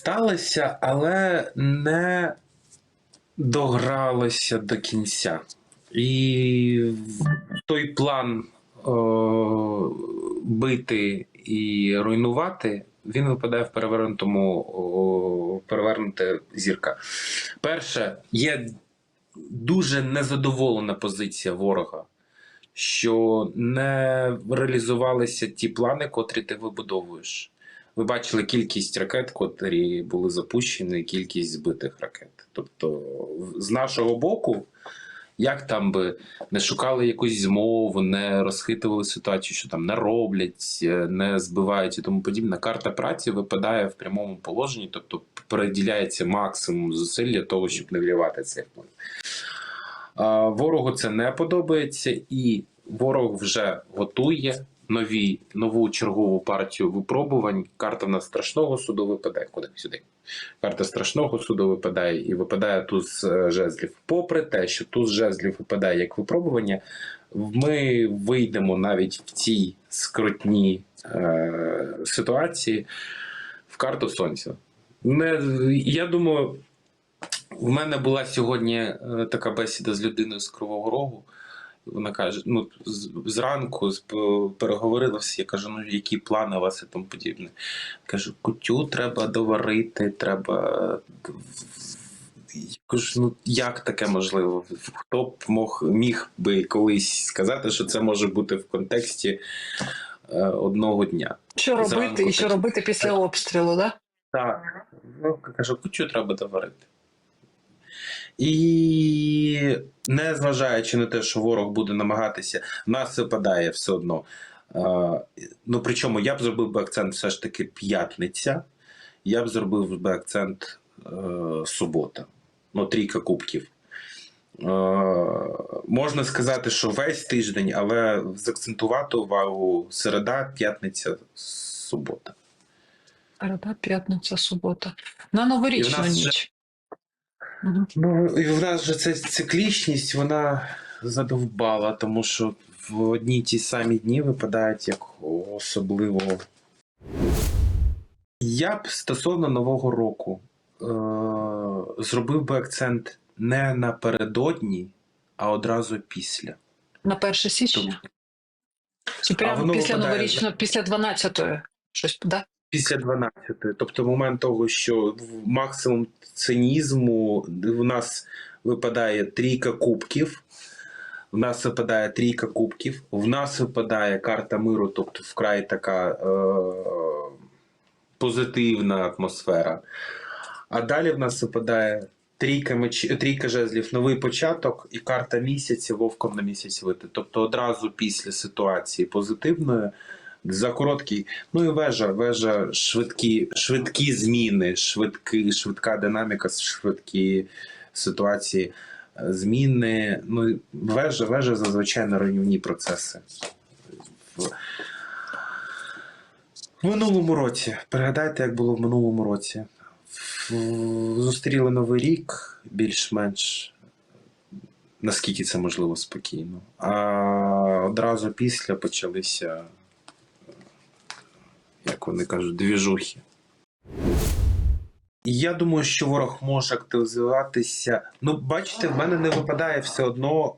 сталося, але не догралося до кінця. І той план о, бити і руйнувати, він випадає в перевернутому о, перевернута зірка. Перше, є дуже незадоволена позиція ворога, що не реалізувалися ті плани, котрі ти вибудовуєш. Ви бачили кількість ракет, котрі були запущені, кількість збитих ракет. Тобто, з нашого боку, як там би не шукали якусь змову, не розхитували ситуацію, що там не роблять, е, не збивають і тому подібне. Карта праці випадає в прямому положенні, тобто переділяється максимум зусиль для того, щоб не вливати цей вплив. Ворогу це не подобається, і ворог вже готує нові, нову чергову партію випробувань. Карта в нас страшного суду випадає. Куди сюди? Карта страшного суду випадає і випадає туз е, жезлів. Попри те, що туз жезлів випадає як випробування, ми вийдемо навіть в цій скрутній е, ситуації в карту сонця. Не, я думаю, в мене була сьогодні е, така бесіда з людиною з Кривого Рогу. Вона каже: ну, зранку переговорила всі. Я кажу, ну які плани у вас і тому подібне. Кажу, кутю треба доварити, треба. Я кажу, ну як таке можливо? Хто б мог, міг би колись сказати, що це може бути в контексті е, одного дня? Що робити Зранку і що так. робити після обстрілу, да? Так. Ну, кажу, кучу треба доварити. І незважаючи на те, що ворог буде намагатися, нас випадає все одно. Е, ну, причому я б зробив би акцент все ж таки п'ятниця, я б зробив би акцент е, субота. Ну, трійка кубків. Е, можна сказати, що весь тиждень, але заакцентувати увагу середа, п'ятниця, субота. Середа, п'ятниця, субота. На новорічну І ніч. Ну, і в нас же ця циклічність, вона задовбала, тому що в одні ті самі дні випадають як особливо. Я б стосовно Нового року е- зробив би акцент не напередодні, а одразу після. На 1 січня. Чи прямо після випадає- новорічного, після 12-ї. Щось, да? Після 12. Тобто момент того, що максимум цинізму в нас випадає трійка кубків. В нас випадає трійка кубків, в нас випадає карта миру, тобто вкрай така е- позитивна атмосфера. А далі в нас випадає трійка, меч... трійка жезлів, новий початок і карта місяця вовком на місяць вити. Тобто одразу після ситуації позитивної за короткий. Ну і вежа, вежа, швидкі, швидкі зміни, швидкі, швидка динаміка, швидкі ситуації, е, зміни. Ну, вежа, вежа зазвичай на руйнівні процеси. В, в минулому році. Пригадайте, як було в минулому році. Зустріли Новий рік більш-менш. Наскільки це можливо спокійно. А одразу після почалися як вони кажуть, двіжухи. Я думаю, що ворог може активізуватися. Ну, бачите, в мене не випадає все одно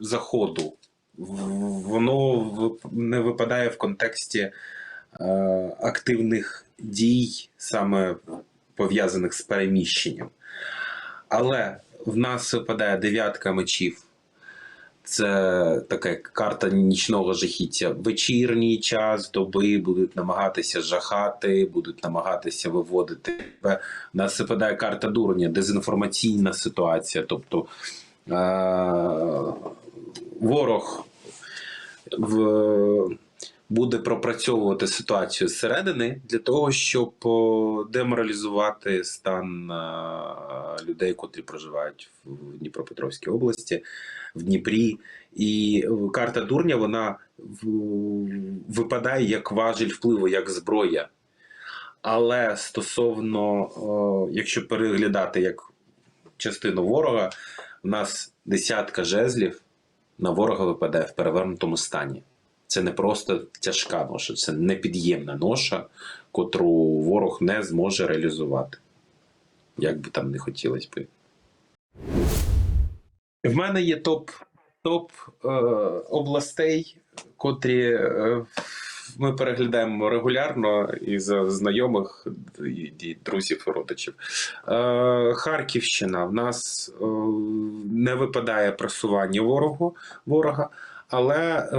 заходу. Воно не випадає в контексті е, активних дій, саме пов'язаних з переміщенням. Але в нас випадає дев'ятка мечів. Це така карта нічного жахіття. Вечірній час доби будуть намагатися жахати, будуть намагатися виводити тебе. Нас випадає карта дурня, дезінформаційна ситуація. Тобто е- ворог в- буде пропрацьовувати ситуацію зсередини для того, щоб деморалізувати стан е, людей, котрі проживають в Дніпропетровській області в Дніпрі. І карта дурня вона випадає як важіль впливу, як зброя. Але стосовно, якщо переглядати як частину ворога, у нас десятка жезлів на ворога випадає в перевернутому стані. Це не просто тяжка ноша, це непід'ємна ноша, котру ворог не зможе реалізувати. Як би там не хотілося би. В мене є топ, топ е, областей, котрі е, ми переглядаємо регулярно із знайомих і, і друзів і родичів. Е, Харківщина в нас е, не випадає просування ворогу, ворога, але е,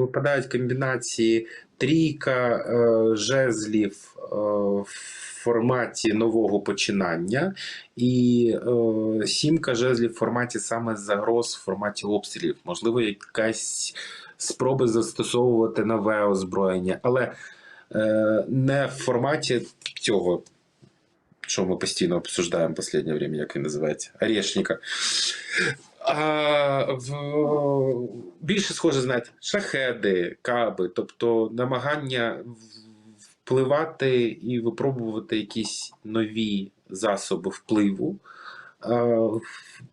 випадають комбінації трійка е, жезлів е, в форматі нового починання і сімка жезлів в форматі саме загроз, в форматі обстрілів. Можливо, якась спроби застосовувати нове озброєння, але не в форматі цього, що ми постійно обсуждаємо в останнє время, як він називається, Орешника. В, більше схоже, знаєте, шахеди, каби, тобто намагання впливати і випробувати якісь нові засоби впливу е,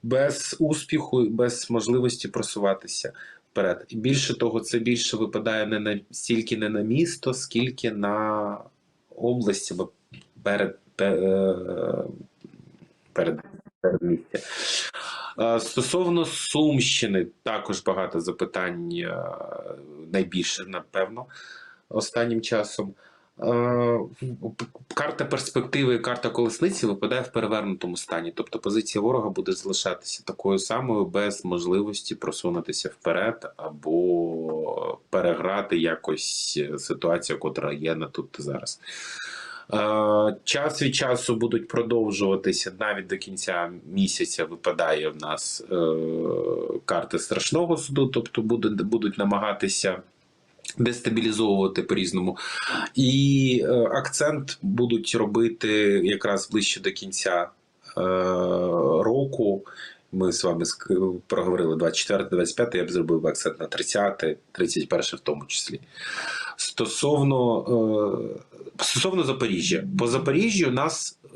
без успіху, без можливості просуватися вперед. І більше того, це більше випадає не на стільки не на місто, скільки на область або перед, пе- перед, передмістя. Е, Стосовно Сумщини, також багато запитань, е, найбільше, напевно, останнім часом. Е, Карта перспективи карта колесниці випадає в перевернутому стані. Тобто позиція ворога буде залишатися такою самою без можливості просунутися вперед або переграти якось ситуацію, котра є на тут зараз. Е, Час від часу будуть продовжуватися навіть до кінця місяця. Випадає в нас е, карти страшного суду, тобто будуть, будуть намагатися дестабілізовувати по-різному. І е, акцент будуть робити якраз ближче до кінця року. Ми з вами проговорили 24-25, я б зробив акцент на 30, 31 в тому числі. Стосовно, е, стосовно Запоріжжя, по Запоріжжю у нас е,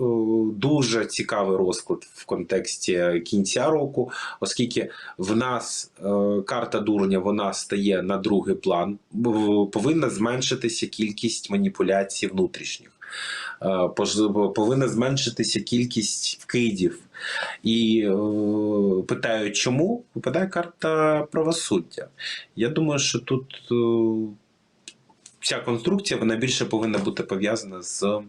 дуже цікавий розклад в контексті кінця року, оскільки в нас е, карта дурня вона стає на другий план, повинна зменшитися кількість маніпуляцій внутрішніх. Повинна зменшитися кількість вкидів. І е, питають, чому випадає карта правосуддя. Я думаю, що тут ця конструкція вона більше повинна бути пов'язана з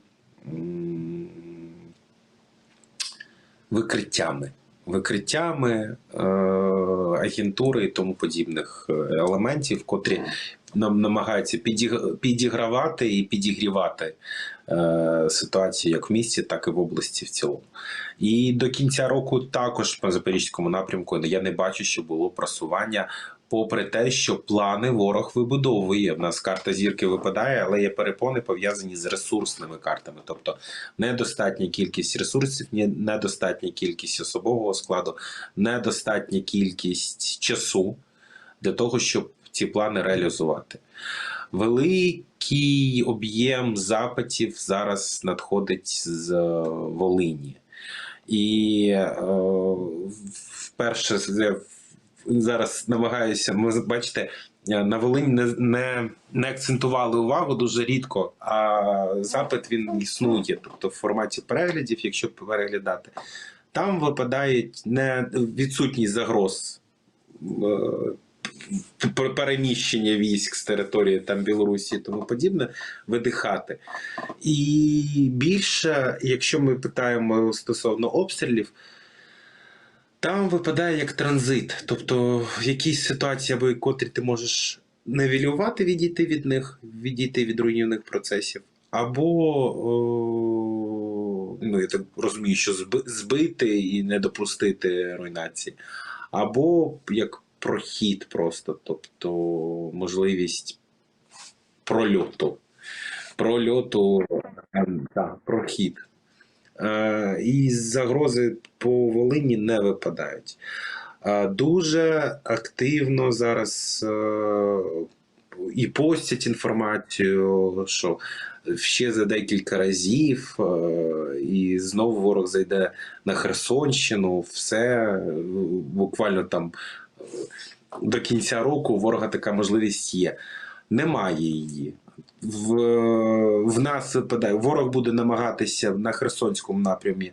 викриттями. Викриттями е, агентури і тому подібних е, елементів, котрі нам намагаються підігравати і підігрівати е, ситуацію як в місті, так і в області в цілому. І до кінця року також по запорізькому напрямку я не бачу, що було просування. Попри те, що плани ворог вибудовує. В нас карта зірки випадає, але є перепони пов'язані з ресурсними картами. Тобто недостатня кількість ресурсів, недостатня кількість особового складу, недостатня кількість часу для того, щоб ці плани реалізувати. Великий об'єм запитів зараз надходить з е, Волині. І е, вперше я зараз намагаюся, ми бачите, е, на Волинь не, не, не акцентували увагу дуже рідко, а запит він існує, тобто в форматі переглядів, якщо переглядати, там випадає не відсутність загроз. е, переміщення військ з території там Білорусі і тому подібне, видихати. І більше, якщо ми питаємо стосовно обстрілів, там випадає як транзит. Тобто в якійсь ситуації, або котрі ти можеш невілювати, відійти від них, відійти від руйнівних процесів, або, о, ну, я так розумію, що зби- збити і не допустити руйнації, або як прохід просто, тобто можливість прольоту. Прольоту, ем, так, прохід. Е, і загрози по Волині не випадають. Е, Дуже активно зараз е, і постять інформацію, що ще за декілька разів, і знову ворог зайде на Херсонщину, все буквально там. до кінця року ворога така можливість є. Немає її. В, в нас випадає, ворог буде намагатися на Херсонському напрямі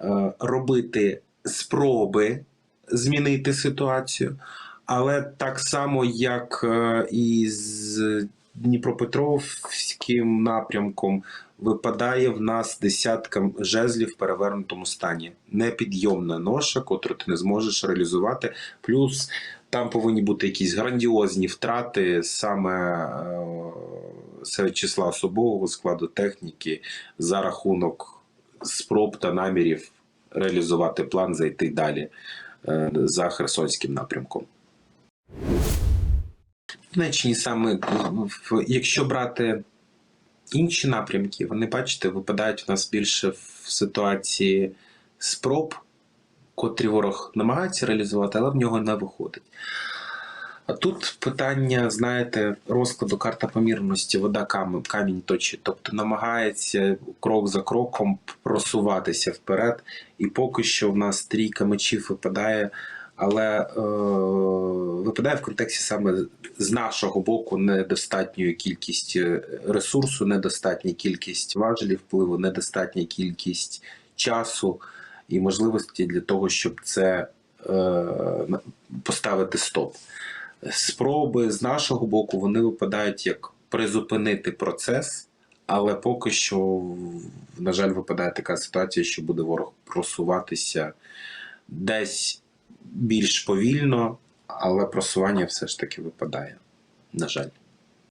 е, робити спроби змінити ситуацію, але так само, як е, і з Дніпропетровським напрямком, випадає в нас десятка жезлів в перевернутому стані. Непідйомна ноша, котру ти не зможеш реалізувати. Плюс там повинні бути якісь грандіозні втрати саме е, серед числа особового складу техніки за рахунок спроб та намірів реалізувати план зайти далі е, за Херсонським напрямком. Німеччині саме якщо брати інші напрямки, вони бачите, випадають у нас більше в ситуації спроб, котрі ворог намагається реалізувати, але в нього не виходить. А тут питання, знаєте, розкладу карта помірності, вода камінь, камінь точить, тобто намагається крок за кроком просуватися вперед. І поки що в нас трійка мечів випадає, але е, випадає в контексті саме з нашого боку недостатньою кількість ресурсу, недостатня кількість важелів впливу, недостатня кількість часу і можливості для того, щоб це е, поставити стоп. Спроби з нашого боку вони випадають як призупинити процес, але поки що, на жаль, випадає така ситуація, що буде ворог просуватися десь більш повільно, але просування все ж таки випадає. На жаль.